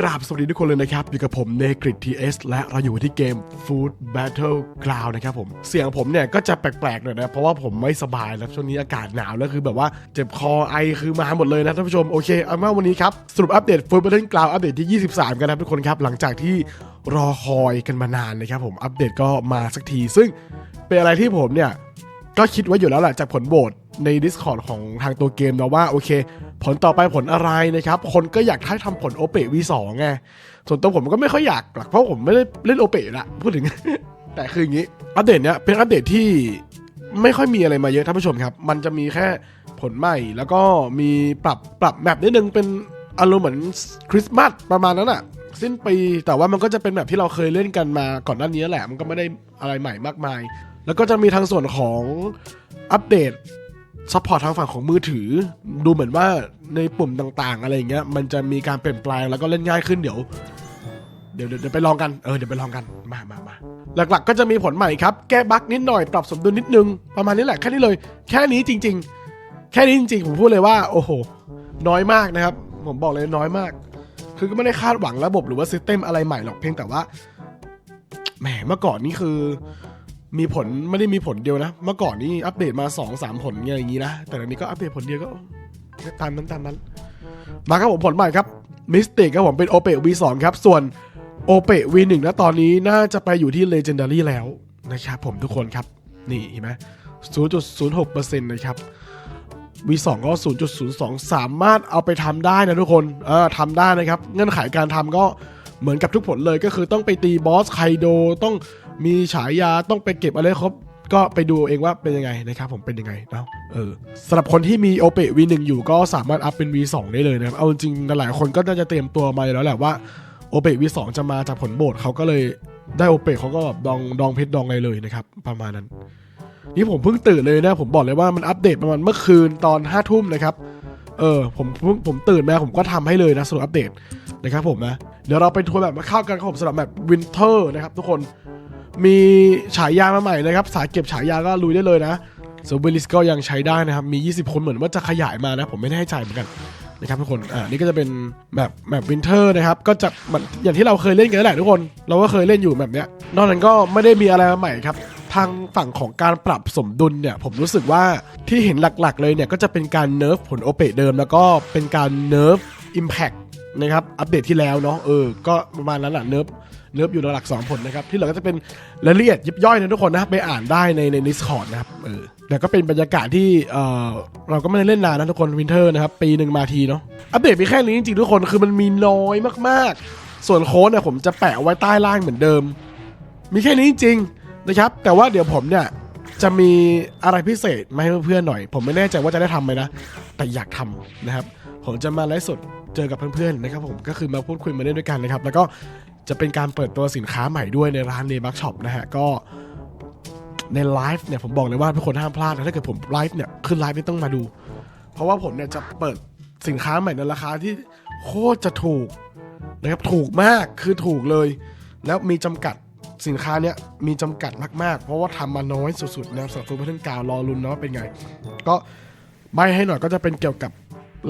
กราบสวัสดีทุกคนเลยนะครับ อยู่กับผมเนกริดทีเอสและเราอยู่ที่เกม Food Battle Ground นะครับผม เสียงผมเนี่ยก็จะแปลกๆหน่อยนะ เพราะว่าผมไม่สบายแล้วช่วงนี้อากาศหนาวแล้วคือแบบว่าเจ็บคอไอคือมาหมดเลยนะท่านผู้ชม โอเค เอาเป็นว่าวันนี้ครับ สรุปอัปเดต Food Battle Ground อัปเดตที่ 23 กันนะทุกคนครับ หลังจากที่รอคอยกันมานานนะครับผมอัปเดตก็มาสักที ซึ่งเป็นอะไรที่ผมเนี่ยก็คิดไว้อยู่แล้วแหละจากผลโหวตใน Discord ของทางตัวเกมนะว่าโอเค ผลต่อไปผลอะไรนะครับ คนก็อยากให้ทำผลโอเป V2 ไง ส่วนตัวผมก็ไม่ค่อยอยากหรอกเพราะผมไม่ได้เล่นโอเปละพูดถึง แต่คืออย่างนี้ อัปเดตเนี้ยเป็นอัปเดตที่ไม่ค่อยมีอะไรมาเยอะท่านผู้ชมครับ มันจะมีแค่ผลใหม่ แล้วก็มีปรับปรับแมปนิดนึงเป็นอารมณ์เหมือนคริสต์มาสประมาณนั้นอะสิ้นปี แต่ว่ามันก็จะเป็นแบบที่เราเคยเล่นกันมาก่อนหน้านี้แหละ มันก็ไม่ได้อะไรใหม่มากมาย แล้วก็จะมีทางส่วนของอัปเดต ซัพพอร์ตทางฝั่งของมือถือ ดูเหมือนว่าในปุ่มต่างๆ อะไรอย่างเงี้ยมันจะมีการเปลี่ยนแปลงแล้วก็เล่นง่ายขึ้นเดี๋ยว เดี๋ยวเดี๋ยวไปลองกันเออเดี๋ยวไปลองกันมามามาหลักๆ ก็จะมีผลใหม่ครับ แก้บั๊กนิดหน่อยปรับสมดุลนิดนึง ประมาณนี้แหละแค่นี้เลย แค่นี้จริง ๆ แค่นี้จริงๆ ผมพูดเลยว่า โอ้โห น้อยมากนะครับ ผมบอกเลยน้อยมาก คือก็ไม่ได้คาดหวังระบบหรือว่าซิสเต็มอะไรใหม่หรอกเพียงแต่ว่าแหมเมื่อก่อนนี่คือ มีผลไม่ได้มีผลเดียวนะ เมื่อก่อนนี่อัปเดตมา2อสามผลไงอย่างนี้นะ แต่ตอนนี้ก็อัปเดตผลเดียวก็ตามนั้นตามนั้น มาครับผมผลใหม่ครับมิสติกครับผมเป็นโอเป V2 ครับ ส่วนโอเป V1 นะตอนนี้น่าจะไปอยู่ที่ Legendary แล้วนะครับผมทุกคนครับ นี่เห็นไหม0.06%นย์หกเปอร์เซ็นต์นะครับ V2 ก็0.02สองสามารถเอาไปทำได้นะทุกคนเออทำได้นะครับ เงื่อนไขการทำก็เหมือนกับทุกผลเลยก็คือต้องไปตีบอสไคโดต้อง มีฉายาต้องไปเก็บอะไรครบ ก็ไปดูเองว่าเป็นยังไงนะครับผมเป็นยังไงเนาะเออสำหรับคนที่มีโอเป V1 อยู่ก็สามารถอัพเป็น V2 ได้เลยนะครับ เอาจริงหลายคนก็น่าจะเตรียมตัวมาอยู่แล้วแหละว่าโอเป V2 จะมาจากผลโบสเขาก็เลยได้โอเปเขาก็แบบดองดองเพชรดองอะไรเลยนะครับ ประมาณนั้น นี่ผมเพิ่งตื่นเลยนะผมบอกเลยว่ามันอัปเดตประมาณเมื่อคืนตอนห้าทุ่มนะครับเออผมผมผมตื่นมาผมก็ทำให้เลยนะสรับอัปเดตนะครับผมนะ เดี๋ยวเราไปทัวร์แบบมาเข้ากันครับผมสำหรับแบบวินเทอร์นะครับทุกคน มีฉายามาใหม่นะครับ สายเก็บฉายาก็ลุยได้เลยนะเซอร์เบลิสก็ยังใช้ได้นะครับ มี 20 คนเหมือนว่าจะขยายมานะ ผมไม่แน่ใจเหมือนกันนะครับทุกคน อ่า นี่ก็จะเป็นแบบแบบวินเทอร์นะครับ ก็จะเหมือนอย่างที่เราเคยเล่นกันแหละทุกคน เราก็เคยเล่นอยู่แบบเนี้ย นอกนั้นก็ไม่ได้มีอะไรมาใหม่ครับ ทางฝั่งของการปรับสมดุลเนี่ย ผมรู้สึกว่าที่เห็นหลักๆ เลยเนี่ย ก็จะเป็นการเนิร์ฟผลโอเปเดิม แล้วก็เป็นการเนิร์ฟอิมแพคนะครับ อัปเดตที่แล้วเนาะ เออ ก็ประมาณนั้นแหละเนิร์ฟ เนิฟอยู่หลักสองผลนะครับ ที่เหลือก็จะเป็นรายละเอียดยิบย่อยนะทุกคนนะไปอ่านได้ในในนิสคอร์ดนะครับเออแต่ก็เป็นบรรยากาศที่เออเราก็ไม่ได้เล่นนานนะทุกคนวินเทอร์นะครับ ปีหนึ่งมาทีเนาะอัปเดตมีแค่นี้จริงๆทุกคนคือมันมีน้อยมากๆ ส่วนโค้ดเนี่ยผมจะแปะไว้ใต้ล่างเหมือนเดิม มีแค่นี้จริงๆนะครับ แต่ว่าเดี๋ยวผมเนี่ยจะมีอะไรพิเศษมาให้เพื่อนๆหน่อย ผมไม่แน่ใจว่าจะได้ทำไหมนะ แต่อยากทำนะครับ ผมจะมาไลฟ์สดเจอกับเพื่อนๆนะครับผมก็คือมาพูดคุยมาเล่นด้วยกันนะครับ แล้วก็ จะเป็นการเปิดตัวสินค้าใหม่ด้วยในร้านเนบักช็อปนะฮะ ก็ในไลฟ์เนี่ยผมบอกเลยว่าทุกคนห้ามพลาดนะถ้าเกิดผมไลฟ์เนี่ยขึ้นไลฟ์ไม่ต้องมาดู เพราะว่าผมเนี่ยจะเปิดสินค้าใหม่ในราคาที่โคตรจะถูกนะครับถูกมากคือถูกเลย แล้วมีจำกัดสินค้าเนี้ยมีจำกัดมากๆ เพราะว่าทำมาน้อยสุดๆนะสำหรับฟูเพื่อนกาวรอรุนนะเป็นไง ก็ใบให้หน่อยก็จะเป็นเกี่ยวกับ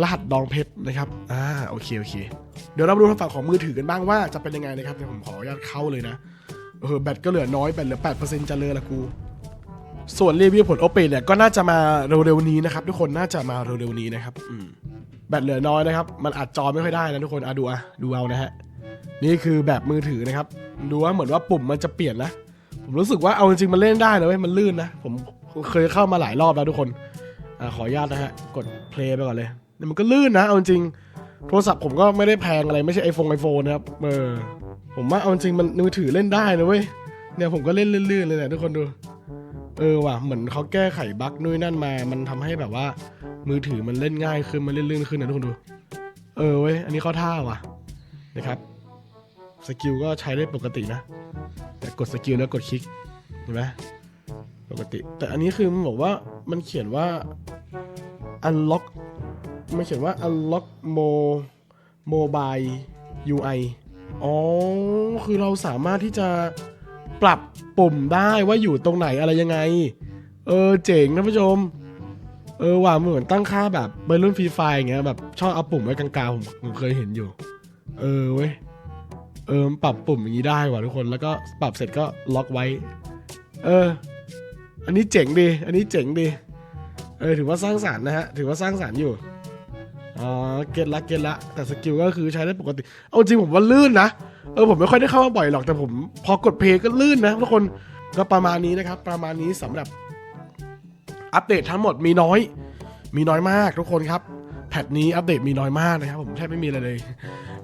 รหัสดองเพชรนะครับ อ่า โอเค โอเค เดี๋ยวเรามาดูทางฝั่งของมือถือกันบ้างว่าจะเป็นยังไงนะครับ เดี๋ยวผมขออนุญาตเข้าเลยนะ เออ แบตก็เหลือน้อย แบตเหลือ 8%จะเลยละกู ส่วนรีวิวผลโอเปเนี่ยก็น่าจะมาเร็วๆนี้นะครับ ทุกคน น่าจะมาเร็วๆนี้นะครับ อืม แบตเหลือน้อยนะครับ มันอัดจอไม่ค่อยได้นะทุกคน อะดูอะ ดูเอานะฮะ นี่คือแบบมือถือนะครับ ดูว่าเหมือนว่าปุ่มมันจะเปลี่ยนนะ ผมรู้สึกว่าเอาจริงๆมันเล่นได้นะเว้ย มันลื่นนะ ผมเคยเข้ามาหลายรอบแล้วทุกคน อ่าขออนุญาตนะฮะ กดเพลย์ไปก่อนเลย เนี่ยมันก็ลื่นนะเอาจริงโทรศัพท์ผมก็ไม่ได้แพงอะไรไม่ใช่ไอโฟนไอโฟนนะครับเออผมว่าเอาจริงมันมือถือเล่นได้นะเว้ยเนี่ยผมก็เล่นลื่นๆเลยเนี่ยทุกคนดู เออว่ะเหมือนเขาแก้ไขบั๊กนู่นนั่นมา มันทำให้แบบว่า มือถือมันเล่นง่ายขึ้นมันเล่นลื่นขึ้นนะทุกคนดู เออเว้ยอันนี้เข้าท่าว่ะนะครับสกิลก็ใช้ได้ปกตินะ แต่กดสกิลแล้วกดคลิกเห็นไหมปกติ แต่อันนี้คือมันบอกว่ามันเขียนว่า unlock มันเขียนว่า unlock mo mobile UI อ๋อ คือเราสามารถที่จะปรับปุ่มได้ว่าอยู่ตรงไหนอะไรยังไง เออ เจ๋งนะผู้ชม เออว่าเหมือนตั้งค่าแบบเบอร์รุ่นฟรีไฟอย่างเงี้ยแบบชอบเอาปุ่มไว้กลางๆผมผมเคยเห็นอยู่ เออเว้ย เออปรับปุ่มอย่างนี้ได้ว่ะทุกคน แล้วก็ปรับเสร็จก็ล็อกไว้ เออ อันนี้เจ๋งดี อันนี้เจ๋งดี เออถือว่าสร้างสรรค์นะฮะ ถือว่าสร้างสรรค์อยู่ อ๋อเก็ตละเก็ตละแต่สกิลก็คือใช้ได้ปกติ เอาจริงผมว่าลื่นนะ เออผมไม่ค่อยได้เข้ามาบ่อยหรอกแต่ผม พอกดเพลย์ก็ลื่นนะทุกคนก็ประมาณนี้นะครับ ประมาณนี้สำหรับอัปเดตทั้งหมดมีน้อย มีน้อยมากทุกคนครับแพทนี้อัปเดตมีน้อยมากนะครับ ผมแทบไม่มีอะไรเลย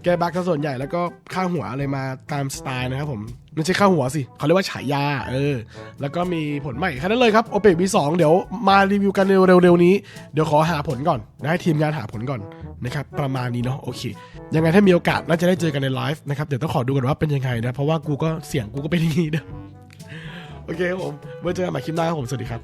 แก้บั๊กซะส่วนใหญ่แล้วก็ค่าหัวอะไรมาตามสไตล์นะครับผมไม่ใช่ค่าหัวสิเขาเรียกว่าฉายาเออ แล้วก็มีผลใหม่แค่นั้นเลยครับโอเปก V2 เดี๋ยวมารีวิวกันเร็วๆนี้ เดี๋ยวขอหาผลก่อนนะให้ทีมงานหาผลก่อนนะครับประมาณนี้เนาะโอเค ยังไงถ้ามีโอกาสน่าจะได้เจอกันในไลฟ์นะครับเดี๋ยวต้องขอดูกันว่าเป็นยังไงนะเพราะว่ากูก็เสียงกูก็เป็นอย่างนี้นะโอเคครับผมไว้เจอกันใหม่คลิปหน้าครับผมสวัสดีครับ